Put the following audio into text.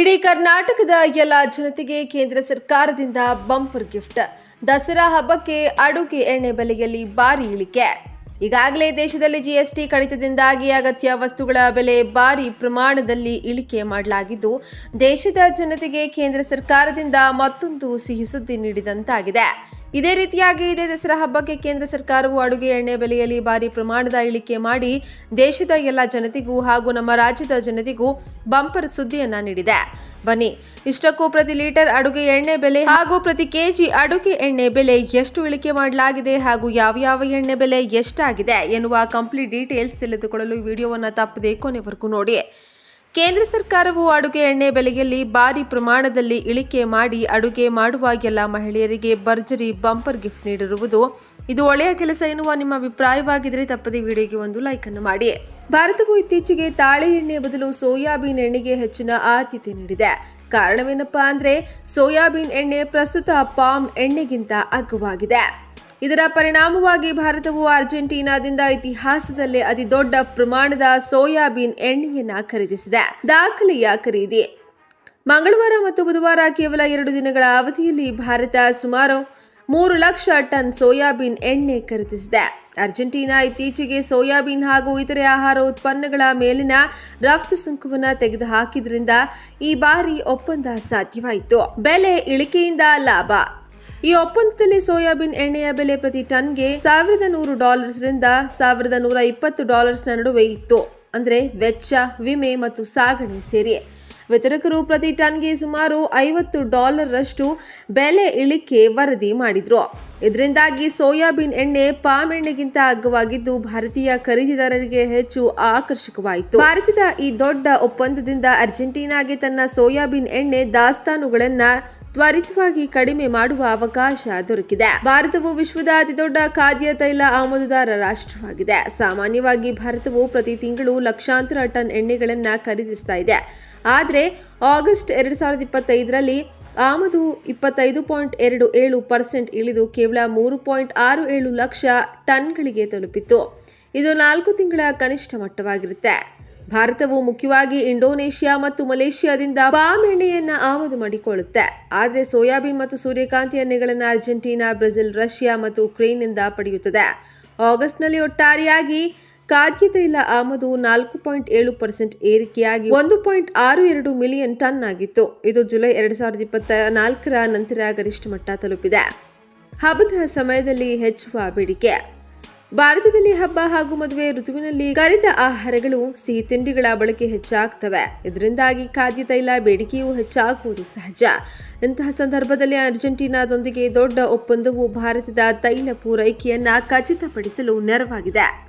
ಇಡೀ ಕರ್ನಾಟಕದ ಎಲ್ಲ ಜನತೆಗೆ ಕೇಂದ್ರ ಸರ್ಕಾರದಿಂದ ಬಂಪರ್ ಗಿಫ್ಟ್. ದಸರಾ ಹಬ್ಬಕ್ಕೆ ಅಡುಗೆ ಎಣ್ಣೆ ಬೆಲೆಯಲ್ಲಿ ಭಾರಿ ಇಳಿಕೆ. ಈಗಾಗಲೇ ದೇಶದಲ್ಲಿ ಜಿಎಸ್ಟಿ ಕಡಿತದಿಂದಾಗಿ ಅಗತ್ಯ ವಸ್ತುಗಳ ಬೆಲೆ ಭಾರಿ ಪ್ರಮಾಣದಲ್ಲಿ ಇಳಿಕೆ ಮಾಡಲಾಗಿದ್ದು, ದೇಶದ ಜನತೆಗೆ ಕೇಂದ್ರ ಸರ್ಕಾರದಿಂದ ಮತ್ತೊಂದು ಸಿಹಿ ಸುದ್ದಿ ನೀಡಿದಂತಾಗಿದೆ. ಇದೇ ರೀತಿಯಾಗಿ ಇದೇ ದಸರಾ ಹಬ್ಬಕ್ಕೆ ಕೇಂದ್ರ ಸರ್ಕಾರವು ಅಡುಗೆ ಎಣ್ಣೆ ಬೆಲೆಯಲ್ಲಿ ಭಾರಿ ಪ್ರಮಾಣದ ಇಳಿಕೆ ಮಾಡಿ ದೇಶದ ಎಲ್ಲ ಜನತೆಗೂ ಹಾಗೂ ನಮ್ಮ ರಾಜ್ಯದ ಜನತೆಗೂ ಬಂಪರ್ ಸುದ್ದಿಯನ್ನ ನೀಡಿದೆ. ಬನ್ನಿ, ಇಷ್ಟಕ್ಕೂ ಪ್ರತಿ ಲೀಟರ್ ಅಡುಗೆ ಎಣ್ಣೆ ಬೆಲೆ ಹಾಗೂ ಪ್ರತಿ ಕೆಜಿ ಅಡುಗೆ ಎಣ್ಣೆ ಬೆಲೆ ಎಷ್ಟು ಇಳಿಕೆ ಮಾಡಲಾಗಿದೆ ಹಾಗೂ ಯಾವ ಯಾವ ಎಣ್ಣೆ ಬೆಲೆ ಎಷ್ಟಾಗಿದೆ ಎನ್ನುವ ಕಂಪ್ಲೀಟ್ ಡೀಟೇಲ್ಸ್ ತಿಳಿದುಕೊಳ್ಳಲು ವಿಡಿಯೋವನ್ನು ತಪ್ಪದೆ ಕೊನೆವರೆಗೂ ನೋಡಿ. ಕೇಂದ್ರ ಸರ್ಕಾರವು ಅಡುಗೆ ಎಣ್ಣೆ ಬೆಲೆಯಲ್ಲಿ ಭಾರಿ ಪ್ರಮಾಣದಲ್ಲಿ ಇಳಿಕೆ ಮಾಡಿ ಅಡುಗೆ ಮಾಡುವ ಎಲ್ಲ ಮಹಿಳೆಯರಿಗೆ ಭರ್ಜರಿ ಬಂಪರ್ ಗಿಫ್ಟ್ ನೀಡಿರುವುದು. ಇದು ಒಳ್ಳೆಯ ಕೆಲಸ ಎನ್ನುವ ನಿಮ್ಮ ಅಭಿಪ್ರಾಯವಾಗಿದ್ದರೆ ತಪ್ಪದೆ ವಿಡಿಯೋಗೆ ಒಂದು ಲೈಕ್ ಅನ್ನು ಮಾಡಿ. ಭಾರತವು ಇತ್ತೀಚೆಗೆ ತಾಳೆ ಎಣ್ಣೆ ಬದಲು ಸೋಯಾಬೀನ್ ಎಣ್ಣೆಗೆ ಹೆಚ್ಚಿನ ಆದ್ಯತೆ ನೀಡಿದೆ. ಕಾರಣವೇನಪ್ಪಾ ಅಂದರೆ ಸೋಯಾಬೀನ್ ಎಣ್ಣೆ ಪ್ರಸ್ತುತ ಪಾಮ್ ಎಣ್ಣೆಗಿಂತ ಅಗ್ಗವಾಗಿದೆ. ಇದರ ಪರಿಣಾಮವಾಗಿ ಭಾರತವು ಅರ್ಜೆಂಟೀನಾದಿಂದ ಇತಿಹಾಸದಲ್ಲೇ ಅತಿ ದೊಡ್ಡ ಪ್ರಮಾಣದ ಸೋಯಾಬೀನ್ ಎಣ್ಣೆಯನ್ನ ಖರೀದಿಸಿದೆ. ದಾಖಲೆಯ ಖರೀದಿ. ಮಂಗಳವಾರ ಮತ್ತು ಬುಧವಾರ ಕೇವಲ ಎರಡು ದಿನಗಳ ಅವಧಿಯಲ್ಲಿ ಭಾರತ ಸುಮಾರು ಮೂರು ಲಕ್ಷ ಟನ್ ಸೋಯಾಬೀನ್ ಎಣ್ಣೆ ಖರೀದಿಸಿದೆ. ಅರ್ಜೆಂಟೀನಾ ಇತ್ತೀಚೆಗೆ ಸೋಯಾಬೀನ್ ಹಾಗೂ ಇತರೆ ಆಹಾರ ಉತ್ಪನ್ನಗಳ ಮೇಲಿನ ರಫ್ತು ಸುಂಕವನ್ನು ತೆಗೆದುಹಾಕಿದ್ರಿಂದ ಈ ಬಾರಿ ಒಪ್ಪಂದ ಸಾಧ್ಯವಾಯಿತು. ಬೆಲೆ ಇಳಿಕೆಯಿಂದ ಲಾಭ. ಈ ಒಪ್ಪಂದದಲ್ಲಿ ಸೋಯಾಬೀನ್ ಎಣ್ಣೆಯ ಬೆಲೆ ಪ್ರತಿ ಟನ್ಗೆ ಸಾವಿರದ ನೂರು ಡಾಲರ್ಸ್ರಿಂದ ಸಾವಿರದ ನೂರ ಇಪ್ಪತ್ತು ಡಾಲರ್ಸ್ನ ನಡುವೆ ಇತ್ತು. ಅಂದ್ರೆ ವೆಚ್ಚ, ವಿಮೆ ಮತ್ತು ಸಾಗಣೆ ಸೇರಿ. ವಿತರಕರು ಪ್ರತಿ ಟನ್ಗೆ ಸುಮಾರು ಐವತ್ತು ಡಾಲರ್ ರಷ್ಟು ಬೆಲೆ ಇಳಿಕೆ ವರದಿ ಮಾಡಿದ್ರು. ಇದರಿಂದಾಗಿ ಸೋಯಾಬೀನ್ ಎಣ್ಣೆ ಪಾಮ್ ಎಣ್ಣೆಗಿಂತ ಅಗ್ಗವಾಗಿದ್ದು ಭಾರತೀಯ ಖರೀದಿದಾರರಿಗೆ ಹೆಚ್ಚು ಆಕರ್ಷಕವಾಯಿತು. ಭಾರತದ ಈ ದೊಡ್ಡ ಒಪ್ಪಂದದಿಂದ ಅರ್ಜೆಂಟೀನಾಗೆ ತನ್ನ ಸೋಯಾಬೀನ್ ಎಣ್ಣೆ ದಾಸ್ತಾನುಗಳನ್ನ ತ್ವರಿತವಾಗಿ ಕಡಿಮೆ ಮಾಡುವ ಅವಕಾಶ ದೊರಕಿದೆ. ಭಾರತವು ವಿಶ್ವದ ಅತಿದೊಡ್ಡ ಖಾದ್ಯ ತೈಲ ಆಮದುದಾರ ರಾಷ್ಟ್ರವಾಗಿದೆ. ಸಾಮಾನ್ಯವಾಗಿ ಭಾರತವು ಪ್ರತಿ ತಿಂಗಳು ಲಕ್ಷಾಂತರ ಟನ್ ಎಣ್ಣೆಗಳನ್ನು ಖರೀದಿಸ್ತಾ ಇದೆ. ಆದರೆ, ಆಗಸ್ಟ್ ಎರಡು ಸಾವಿರದ ಇಪ್ಪತ್ತೈದರಲ್ಲಿ ಆಮದು ಇಪ್ಪತ್ತೈದು ಪಾಯಿಂಟ್ ಎರಡು ಏಳು ಪರ್ಸೆಂಟ್ ಇಳಿದು ಕೇವಲ ಮೂರು ಪಾಯಿಂಟ್ ಆರು ಏಳು ಲಕ್ಷ ಟನ್ಗಳಿಗೆ ತಲುಪಿತ್ತು. ಇದು ನಾಲ್ಕು ತಿಂಗಳ ಕನಿಷ್ಠ ಮಟ್ಟವಾಗಿರುತ್ತೆ. ಭಾರತವು ಮುಖ್ಯವಾಗಿ ಇಂಡೋನೇಷ್ಯಾ ಮತ್ತು ಮಲೇಷ್ಯಾದಿಂದ ಪಾಮ್ ಎಣ್ಣೆಯನ್ನ ಆಮದು ಮಾಡಿಕೊಳ್ಳುತ್ತೆ. ಆದರೆ ಸೋಯಾಬೀನ್ ಮತ್ತು ಸೂರ್ಯಕಾಂತಿ ಎಣ್ಣೆಗಳನ್ನು ಅರ್ಜೆಂಟೀನಾ, ಬ್ರೆಜಿಲ್, ರಷ್ಯಾ ಮತ್ತು ಉಕ್ರೇನ್ನಿಂದ ಪಡೆಯುತ್ತದೆ. ಆಗಸ್ಟ್ನಲ್ಲಿ ಒಟ್ಟಾರೆಯಾಗಿ ಖಾದ್ಯ ತೈಲ ಆಮದು ನಾಲ್ಕು ಪಾಯಿಂಟ್ ಏಳು ಪರ್ಸೆಂಟ್ ಏರಿಕೆಯಾಗಿ ಒಂದು ಪಾಯಿಂಟ್ ಆರು ಎರಡು ಮಿಲಿಯನ್ ಟನ್ ಆಗಿತ್ತು. ಇದು ಜುಲೈ ಎರಡು ಸಾವಿರದ ಇಪ್ಪತ್ತ ನಾಲ್ಕರ ನಂತರ ಗರಿಷ್ಠ ಮಟ್ಟ ತಲುಪಿದೆ. ಹಬ್ಬದ ಸಮಯದಲ್ಲಿ ಹೆಚ್ಚುವ ಬೇಡಿಕೆ. ಭಾರತದಲ್ಲಿ ಹಬ್ಬ ಹಾಗೂ ಮದುವೆ ಋತುವಿನಲ್ಲಿ ಕರಿದ ಆಹಾರಗಳು, ಸಿಹಿ ತಿಂಡಿಗಳ ಬಳಕೆ ಹೆಚ್ಚಾಗ್ತವೆ. ಇದರಿಂದಾಗಿ ಖಾದ್ಯ ತೈಲ ಬೇಡಿಕೆಯೂ ಹೆಚ್ಚಾಗುವುದು ಸಹಜ. ಇಂತಹ ಸಂದರ್ಭದಲ್ಲಿ ಅರ್ಜೆಂಟೀನಾದೊಂದಿಗೆ ದೊಡ್ಡ ಒಪ್ಪಂದವು ಭಾರತದ ತೈಲ ಪೂರೈಕೆಯನ್ನ ಖಚಿತಪಡಿಸಲು ನೆರವಾಗಿದೆ.